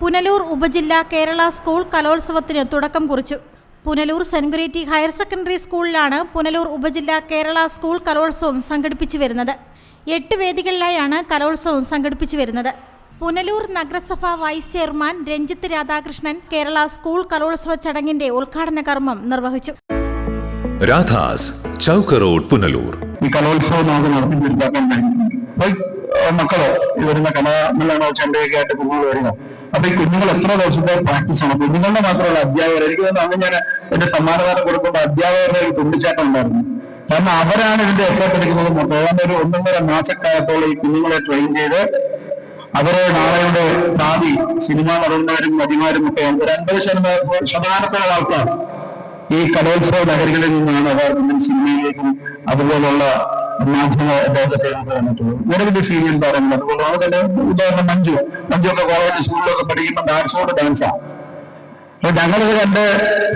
പുനലൂർ ഉപജില്ല കേരള സ്കൂൾ കലോത്സവത്തിന് തുടക്കം കുറിച്ചു. പുനലൂർ സെൻഗുരേറ്റി ഹയർ സെക്കൻഡറി സ്കൂളിലാണ് പുനലൂർ ഉപജില്ല കേരള സ്കൂൾ കലോത്സവം സംഘടിപ്പിച്ചു വരുന്നത്. എട്ട് വേദികളിലായാണ് കലോത്സവം സംഘടിപ്പിച്ചു വരുന്നത്. പുനലൂർ നഗരസഭ vice chairman Ranjith Radhakrishnan Kerala school കലോത്സവ ചടങ്ങിന്റെ ഉദ്ഘാടന കർമ്മം നിർവഹിച്ചു. രാധാസ് ചൗക്ക് റോഡ് പുനലൂർ. ഈ കലോത്സവം നമുക്ക് നടത്തി തീർപ്പാക്കാൻ മക്കൾ ഈ വരുന്ന കലാമേളാണോ ചെണ്ടയൊക്കെ ആയിട്ട് കുഞ്ഞുങ്ങൾ വരിക അപ്പൊ ഈ കുഞ്ഞുങ്ങൾ എത്ര ദിവസത്തെ പ്രാക്ടീസ് ആണ്? കുഞ്ഞുങ്ങളുടെ മാത്രമല്ല അധ്യാപകർ. എനിക്ക് തോന്നുന്നു അന്ന് ഞാൻ എന്റെ സമ്മാനദാനം കൊടുക്കുമ്പോൾ അധ്യാപകരുടെ ഒരു തുണ്ടിച്ചാട്ടം ഉണ്ടായിരുന്നു. കാരണം അവരാണ് ഇതിന്റെ എഫേർട്ട് എടുക്കുന്നത് മൊത്തം. ഏതാണ്ട് ഒരു ഒന്നൊന്നര മാസക്കാലത്തോളം ഈ കുഞ്ഞുങ്ങളെ ട്രെയിൻ ചെയ്ത് അവരെ നാളെയുടെ ഭാവി സിനിമാ നടന്മാരും നടിമാരും ഒക്കെ ഒരു അൻപത് ശതമാനം ശതമാനത്തോളം ആൾക്കാർ ഈ കലോത്സവ നഗരികളിൽ നിന്നാണ് അവർ സിനിമയിലേക്കും അതുപോലുള്ള മാധ്യമ നിരവധി സീരിയൽ താരങ്ങൾ അതുപോലെ അതുപോലെ ഉദാഹരണം മഞ്ജു. മഞ്ജു ഒക്കെ കോളേജ് സ്കൂളിലൊക്കെ പഠിക്കുമ്പോൾ ഡാൻസോട് ഡാൻസാ അപ്പൊ ഞങ്ങളിത് കണ്ട്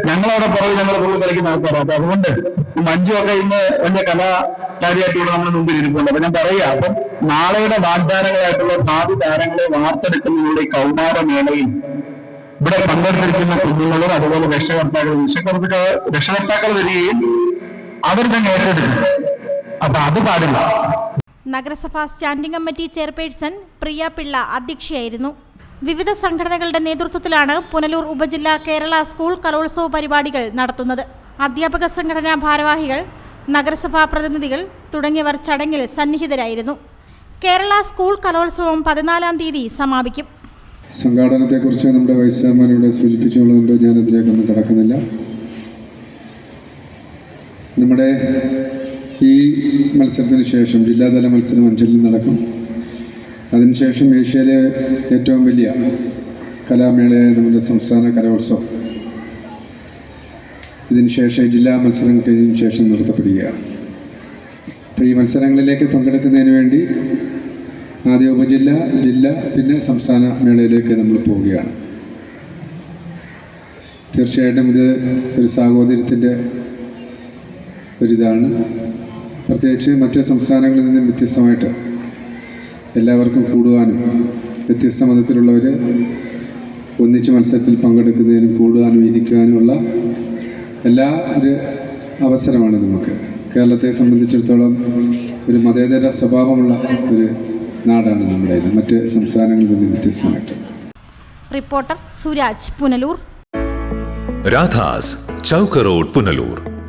ഞങ്ങളവിടെ പുറകെ ഞങ്ങൾ കൂടുതൽ കളിക്കുന്ന ആൾക്കാരാണ് അപ്പൊ അതുകൊണ്ട് മഞ്ജു ഒക്കെ ഇന്ന് വലിയ കലാകാരിയായിട്ട് ഇവിടെ നമ്മുടെ മുമ്പിൽ ഇരിപ്പുണ്ട്. അപ്പൊ ഞാൻ പറയാ അപ്പം നാളെയുടെ വാഗ്ദാനങ്ങളായിട്ടുള്ള ഭാവി താരങ്ങളെ വാർത്തെടുക്കുന്നതിലൂടെ കൗമാരമേളയിൽ ഇവിടെ പങ്കെടുത്തിരിക്കുന്ന കുഞ്ഞുങ്ങളും അതുപോലെ രക്ഷകർത്താക്കളും രക്ഷകർത്താക്കൾ രക്ഷകർത്താക്കൾ വരികയും അവർ തന്നെ ഏറ്റെടുക്കും. അപ്പൊ അത് പാടില്ല. നഗരസഭാ standing committee chairperson Priya Pillai അധ്യക്ഷയായിരുന്നു. വിവിധ സംഘടനകളുടെ നേതൃത്വത്തിലാണ് പുനലൂർ ഉപജില്ലാ കേരള സ്കൂൾ കലോത്സവ പരിപാടികൾ നടത്തുന്നത്. അധ്യാപക സംഘടനാ ഭാരവാഹികൾ നഗരസഭാ പ്രതിനിധികൾ തുടങ്ങിയവർ ചടങ്ങിൽ സന്നിഹിതരായിരുന്നു. കേരള സ്കൂൾ കലോത്സവം പതിനാലാം തീയതി സമാപിക്കും. സംഘാടനത്തെക്കുറിച്ച് നമ്മുടെ വൈസ് ചെയർമാൻ ഇവിടെ സൂചിപ്പിച്ചുള്ളതുകൊണ്ട് ഞാൻ അതിലേക്കൊന്നും കടക്കുന്നില്ല. നമ്മുടെ ഈ മത്സരത്തിന് ശേഷം ജില്ലാതല മത്സരം അഞ്ചലിൽ നടക്കും. അതിനുശേഷം ഏഷ്യയിലെ ഏറ്റവും വലിയ കലാമേളയായ നമ്മുടെ സംസ്ഥാന കലോത്സവം. ഇതിനുശേഷം ജില്ലാ മത്സരം കഴിഞ്ഞതിന് ശേഷം നടത്തപ്പെടുകയാണ് അപ്പോൾ ഈ മത്സരങ്ങളിലേക്ക് പങ്കെടുക്കുന്നതിന് വേണ്ടി ആദ്യ ഉപജില്ല ജില്ല പിന്നെ സംസ്ഥാന മേളയിലേക്ക് നമ്മൾ പോവുകയാണ്. തീർച്ചയായിട്ടും ഇത് ഒരു സാഹോദര്യത്തിന്റെ ഒരിതാണ്. പ്രത്യേകിച്ച് മറ്റ് സംസ്ഥാനങ്ങളിൽ നിന്നും വ്യത്യസ്തമായിട്ട് എല്ലാവർക്കും കൂടുവാനും വ്യത്യസ്ത മതത്തിലുള്ളവർ ഒന്നിച്ച് മത്സരത്തിൽ പങ്കെടുക്കുന്നതിനും കൂടുവാനും ഇരിക്കുവാനുമുള്ള എല്ലാ ഒരു അവസരമാണ് നമുക്ക്. കേരളത്തെ സംബന്ധിച്ചിടത്തോളം ഒരു മതേതര സ്വഭാവമുള്ള ഒരു നാടാണ് നമ്മുടെ മറ്റ് സംസ്ഥാനങ്ങളിൽ നിന്നും വ്യത്യസ്തമായിട്ട്. റിപ്പോർട്ടർ സുരാജ് പുനലൂർ. രാധാസ് ചൗക്കറോഡ് പുനലൂർ.